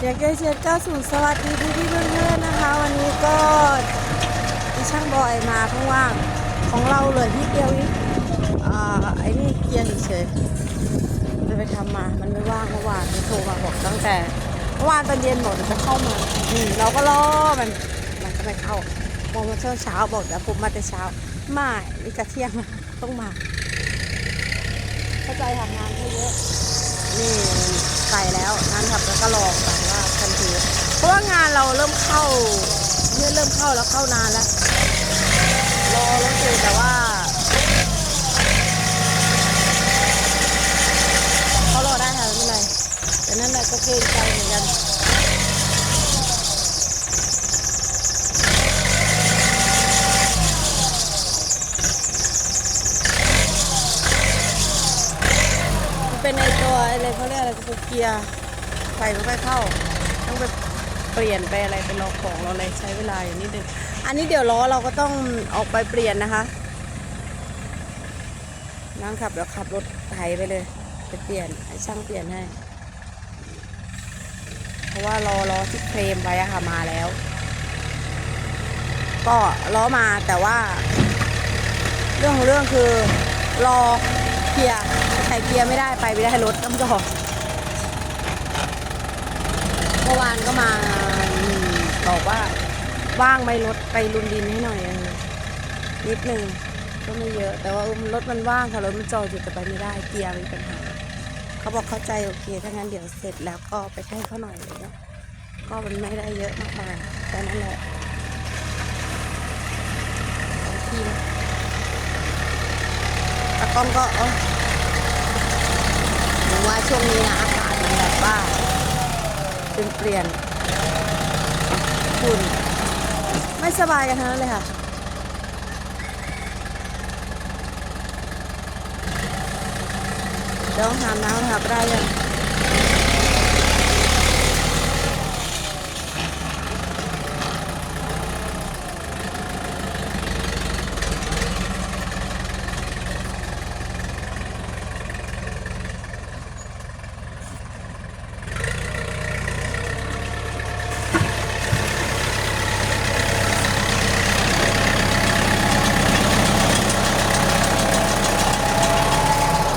เด็กได้เจ็ดเก้าศูนย์สวัสดีพี่พี่เพื่อนๆนะคะ วันนี้ก็ที่ช่างบอยมาเพราะว่าของเราเลยที่เดียวอีกอ่าไอ้นี่เกียร์เฉยจะไปทำมา มันไม่ว่างเมื่อวานมันโทรมาบอกตั้งแต่เมื่อวานตอนเย็นบอกเดี๋ยวจะเข้ามาอืมเราก็รอมันมันก็ไม่เข้าพอกมาเช้าเช้าบอกเดี๋ยวผมมาแต่เช้าไม่นี่จะเที่ยงต้องมาเข้าใจทำงานให้เยอะนี่ใส่แล้วนั้นครับแล้วก็ลองไป เพราะว่างานเราเริ่มเข้าเนี่ยเริ่มเข้าแล้วเข้านานแล้วรอแล้วคือแต่ว่าเขารอได้ค่ะไม่เป็นไรแต่นั่นแหละก็เกรงใจเหมือนกันเป็นในตัวอะไรเขาเรียกอะไรคือเกียร์ไฟไม่ค่อยเข้า ต้องไปเปลี่ยนไปอะไรไปรอของเราเลยใช้เวลาอย่างนิดนึงอันนี้เดี๋ยวล้อเราก็ต้องออกไปเปลี่ยนนะคะนั่งขับแล้วขับรถไถไปเลยไปเปลี่ยนให้ช่างเปลี่ยนให้ เพราะว่ารอล้อที่เคลมไว้อะค่ะมาแล้ว ก็ล้อมาแต่ว่า เรื่องของเรื่องคือรอเกียร์ใส่เกียร์ไม่ได้ไปไม่ได้รถต้องจอด มื่อวานก็มาบอกว่าว่างไหมรถไปลุนดินให้หน่อยนิดนึงก็ไม่เยอะ แต่ว่ารถมันว่างค่ะรถมันจอดอยู่แต่ไปไม่ได้เกียร์มีปัญหาเขาบอกเข้าใจโอเคถ้างั้นเดี๋ยวเสร็จแล้วก็ไปให้เขาหน่อยเลยเนาะก็มันไม่ได้เยอะมากมายแต่นั่นแหละทีมตากล้องก็เออหนูว่าช่วงนี้นะอากาศมันแบบว่า เป็นเปลี่ยนคุณไม่สบายกันทั้งนั้นเลยค่ะ ต้องหามน้ำค่ะได้ยัง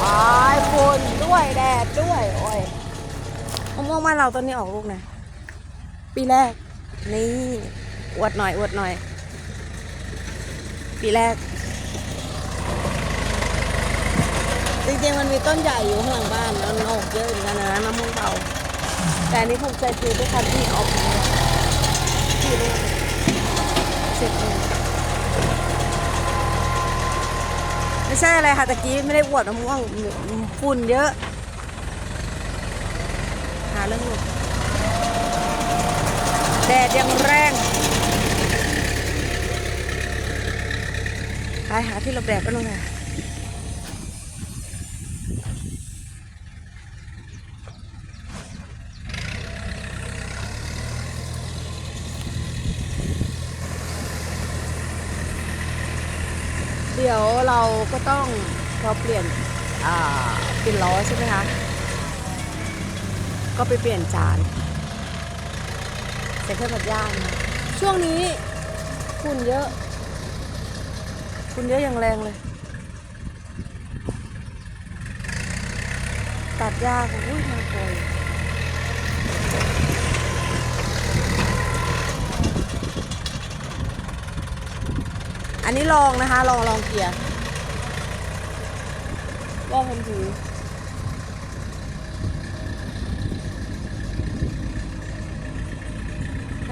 ไอ้ฝุ่นด้วยแดดด้วย โอ้ย ม่วงบ้านเราต้นนี้ออกลูกนะ ปีแรก นี่อวดหน่อยอวดหน่อย ปีแรก จริงๆมันมีต้นใหญ่อยู่ข้างหลังบ้านแล้วนออกเยอะเหมือนกันนะมะม่วงเบาแต่อันนี้ภูมิใจคือด้วยความที่ออกที่นี่เสร็จเลยไม่ใช่อะไรค่ะตะกี้ไม่ได้อวดมะม่วงฝุ่นเยอะาเรื่องลุดแดดยังแรงไปหาที่หลบแดดก็นู่นค่ะเดี๋ยวเราก็ต้องพอเปลี่ยนเปลี่ยนล้อใช่ไหมคะ ก็ไปเปลี่ยนจานใส่เครื่องผัดย่างช่วงนี้ฝุ่นเยอะฝุ่นเยอะอย่างแรงเลย ตัดหญ้ากอุ้ยมาโกยอันนี้ลองนะคะ ลองลองเกียร์ว่าพันถือ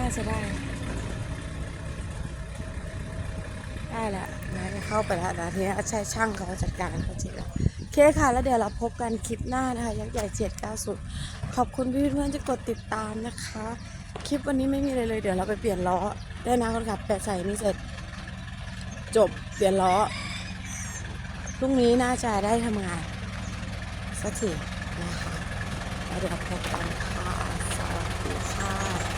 าจะได้ ได้แหละนะเข้าไปแล้วนะทีนี้ใช้ช่างเขาจัดการเขาเสร็จแล้วโอเคค่ะ แล้วเดี๋ยวเราพบกันคลิปหน้านะคะ ยักษ์ใหญ่เจ็ดเก้าสุด ขอบคุณพี่เพื่อนๆที่กดติดตามนะคะ คลิปวันนี้ไม่มีอะไรเลย เดี๋ยวเราไปเปลี่ยนล้อ ได้นะคนขับแปะใส่นี่เสร็จ จบเปลี่ยนล้อพรุ่งนี้น่าจะได้ทำงานสักทีนะคะแล้วเดี๋ยวพบกันค่ะสวัสดีค่ะ